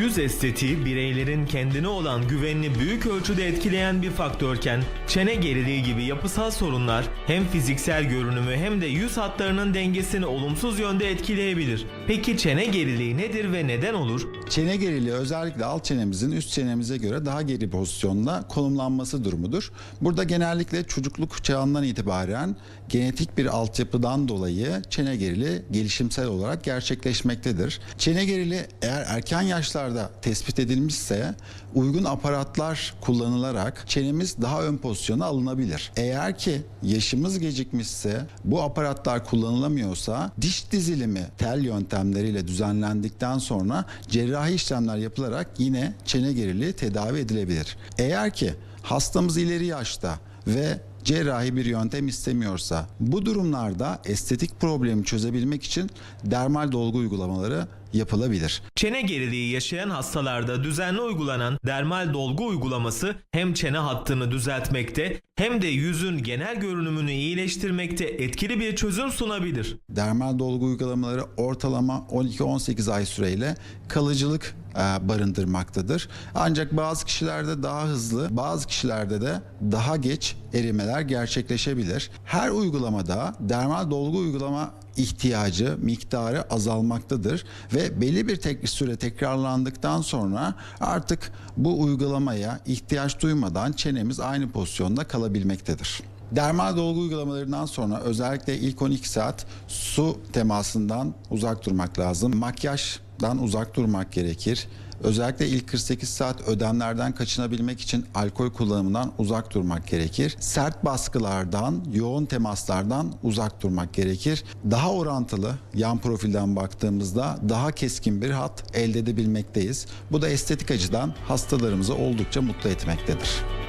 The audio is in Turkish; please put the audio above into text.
Yüz estetiği bireylerin kendine olan güvenini büyük ölçüde etkileyen bir faktörken çene geriliği gibi yapısal sorunlar hem fiziksel görünümü hem de yüz hatlarının dengesini olumsuz yönde etkileyebilir. Peki çene geriliği nedir ve neden olur? Çene geriliği özellikle alt çenemizin üst çenemize göre daha geri pozisyonda konumlanması durumudur. Burada genellikle çocukluk çağından itibaren genetik bir altyapıdan dolayı çene geriliği gelişimsel olarak gerçekleşmektedir. Çene geriliği eğer erken yaşlarda tespit edilmişse uygun aparatlar kullanılarak çenemiz daha ön pozisyona alınabilir. Eğer ki yaşımız gecikmişse bu aparatlar kullanılamıyorsa diş dizilimi tel yöntemleriyle düzenlendikten sonra cerrahi işlemler yapılarak yine çene geriliği tedavi edilebilir. Eğer ki hastamız ileri yaşta ve cerrahi bir yöntem istemiyorsa bu durumlarda estetik problemi çözebilmek için dermal dolgu uygulamaları yapılabilir. Çene geriliği yaşayan hastalarda düzenli uygulanan dermal dolgu uygulaması hem çene hattını düzeltmekte hem de yüzün genel görünümünü iyileştirmekte etkili bir çözüm sunabilir. Dermal dolgu uygulamaları ortalama 12-18 ay süreyle kalıcılık barındırmaktadır. Ancak bazı kişilerde daha hızlı, bazı kişilerde de daha geç erimeler gerçekleşebilir. Her uygulamada dermal dolgu uygulama ihtiyacı miktarı azalmaktadır ve belli bir tek süre tekrarlandıktan sonra artık bu uygulamaya ihtiyaç duymadan çenemiz aynı pozisyonda kalabilmektedir. Dermal dolgu uygulamalarından sonra özellikle ilk 12 saat su temasından uzak durmak lazım. Makyajdan uzak durmak gerekir. Özellikle ilk 48 saat ödemlerden kaçınabilmek için alkol kullanımından uzak durmak gerekir. Sert baskılardan, yoğun temaslardan uzak durmak gerekir. Daha orantılı yan profilden baktığımızda daha keskin bir hat elde edebilmekteyiz. Bu da estetik açıdan hastalarımızı oldukça mutlu etmektedir.